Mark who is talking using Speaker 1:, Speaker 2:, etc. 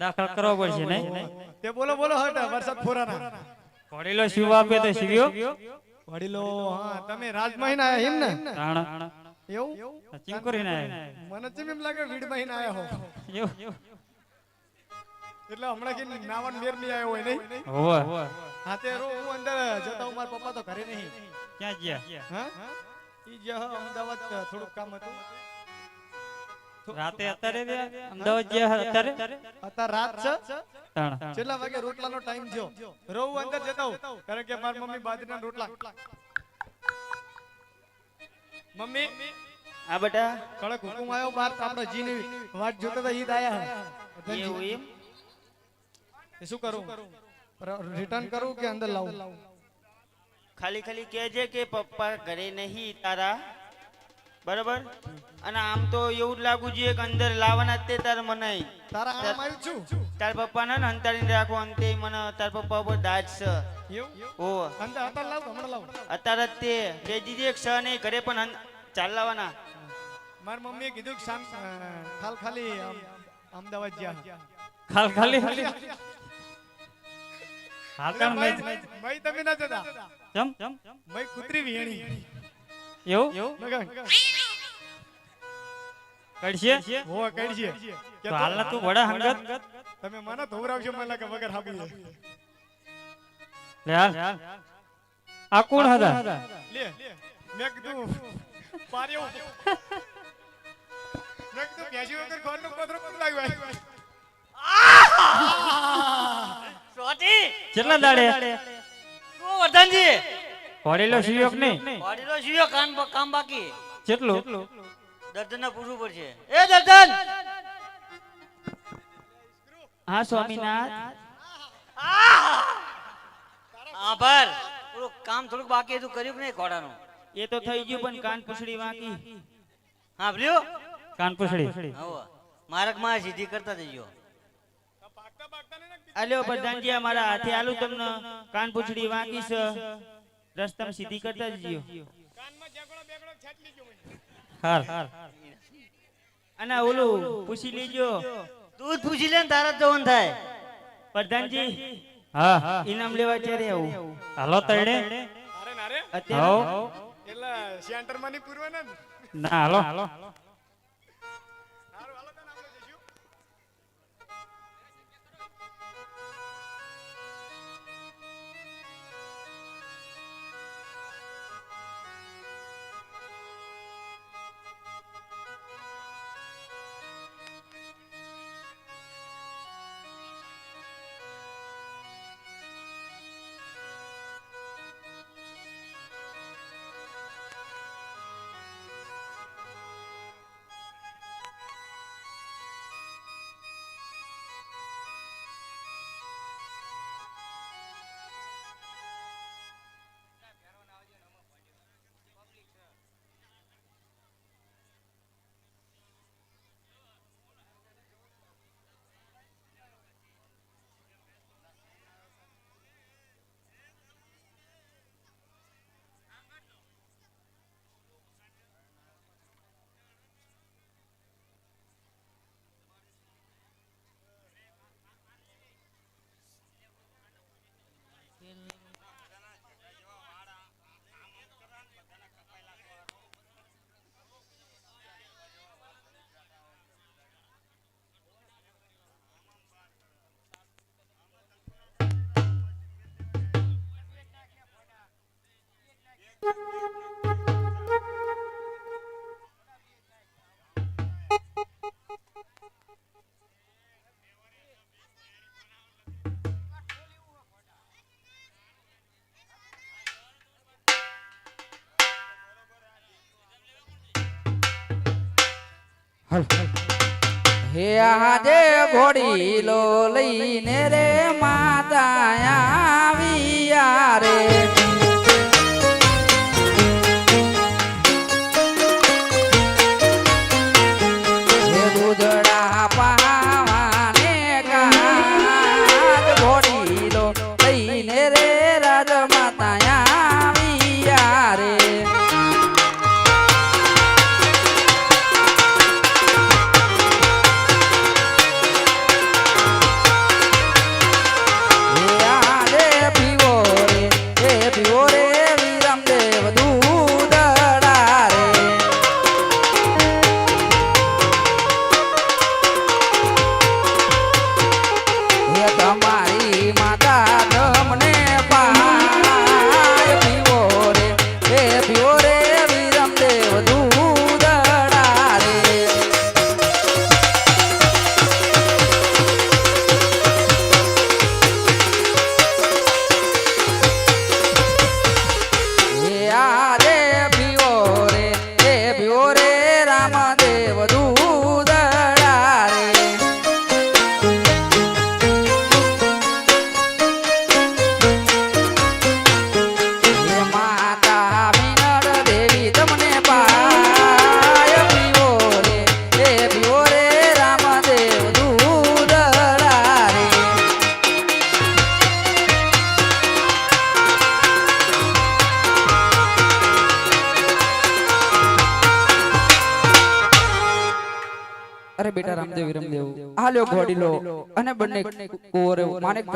Speaker 1: દાખલ કરવો પડશે નહીં?
Speaker 2: તે બોલો બોલો હટ વરસાદ ફોરાના.
Speaker 1: વડીલો શિવ આપે તો શિવ્યો
Speaker 2: વડીલો હા તમે રાજમહીન આયા એમ ને? એવું?
Speaker 1: ચીમ કરીને આયા.
Speaker 2: મને ચીમ એમ લાગે વીડ મહીન આયા હો.
Speaker 1: એવું?
Speaker 2: એટલે હમણાં કે નાવન મેરની આયો હોય નહીં?
Speaker 1: હોવે.
Speaker 2: હા તે રો હું અંદર જતા હું મારા પપ્પા તો ઘરે નહીં.
Speaker 1: ક્યાં ગયા?
Speaker 2: હા? ઈ જે અમદાવાદ થોડુંક કામ હતું.
Speaker 1: રાતે અત્યારે? અમદાવાદ જે અત્યારે.
Speaker 2: અત્યારે રાત છે? કેટલા વાગે રોટલાનો ટાઈમ થયો. રહું અંદર જતા હું કારણ કે મારી મમ્મી બાજરીના રોટલા. મમ્મી?
Speaker 3: હા બેટા.
Speaker 2: કડક હુકુમ આવ્યો બાર તો જીની વાટ જોતા હતા ઈદ આયા
Speaker 3: એવું એમ?
Speaker 2: શું કરું? રિટર્ન કરું કે અંદર લાવું?
Speaker 3: ખાલી ખાલી કહેજે કે પપ્પા ઘરે નહીં તારા. બરાબર? અને આમ તો એવું જ લાગુ જોઈએ કે અંદર લાવવાના જ તે તાર મને
Speaker 2: તારા આમ આવ્યું છું.
Speaker 3: તાર પપ્પાને ને અંતાડીને રાખો અંતે મને તાર પપ્પા ઉપર દાજ છે.
Speaker 2: એવું?
Speaker 3: ઓ.
Speaker 2: અંદર અત્યારે લાવ હમણાં લાવ.
Speaker 3: અત્યારે જ તે બે દીધી એક સહ નહીં ઘરે પણ ચાલ લાવવાના.
Speaker 2: મારી મમ્મીએ કીધું કે શામ ખાલ ખાલી અમદાવાદ જ્યાં.
Speaker 1: ખાલ ખાલી? હાલ તાણ મેં
Speaker 2: તમે ના જતા.
Speaker 1: ચમ ચમ?
Speaker 2: મય કુતરી વિહેણી.
Speaker 1: એવું? કડશે
Speaker 2: હો છે
Speaker 1: તો હાલના તું વડા હંગત?
Speaker 2: તમે મને ધોવરાવશો મને લાગે વગર હાબી લે
Speaker 1: હાલ. આ કોણ હતા?
Speaker 2: લે મેં કીધું પાર્યો. મેં કીધું બેસી વગર ખોરનું કોતરું કોતરું લાગ્યું
Speaker 4: સોટી
Speaker 1: કેટલા દાડે?
Speaker 4: તું વર્ધનજી?
Speaker 1: ઘોડીલો શિવ્યો કે નહીં.
Speaker 4: પડેલો જીવ્યો કામ કામ બાકી.
Speaker 1: કેટલું
Speaker 4: દર્દનને પૂછવું પડશે. એ દર્દન!
Speaker 3: હા સ્વામીનાથ.
Speaker 4: આભાર. પૂરું કામ થોડુંક બાકી હતું કર્યું કે નહીં ઘોડાનું?
Speaker 3: એ તો થઈ ગયું પણ કાન પૂછડી વાંકી
Speaker 4: હા ભલ્યો?
Speaker 1: કાન પૂછડી.
Speaker 4: મારક માર્ગમાં સીધી કરતા જઈજો
Speaker 3: અલ્યો પ્રધાનજી અમારા મારા હાથે આલુ તમને. કાન પૂછડી વાંકી છે. રસ્તામાં સીધી કરતા જજો
Speaker 1: હાલ
Speaker 3: અને ઓલું પૂછી લેજો.
Speaker 4: તું પૂછી લે ને તારા જ જવાનું થાય.
Speaker 3: પ્રધાનજી
Speaker 1: હા.
Speaker 3: ઇનામ લેવા ક્યારે આવું?
Speaker 1: હાલો તળે
Speaker 2: અરે ના રે
Speaker 3: અત્યારે
Speaker 2: એટલે સેન્ટરમાં ની પૂરવાના ને?
Speaker 1: ના હાલો.
Speaker 2: હાલો.
Speaker 5: હે આજે ઘોડીલો લઈને રે. અરે બેટા રામદેવ વિરમદેવ. આ લ્યો ઘોડી લો અને બંને કુંવરે માણેક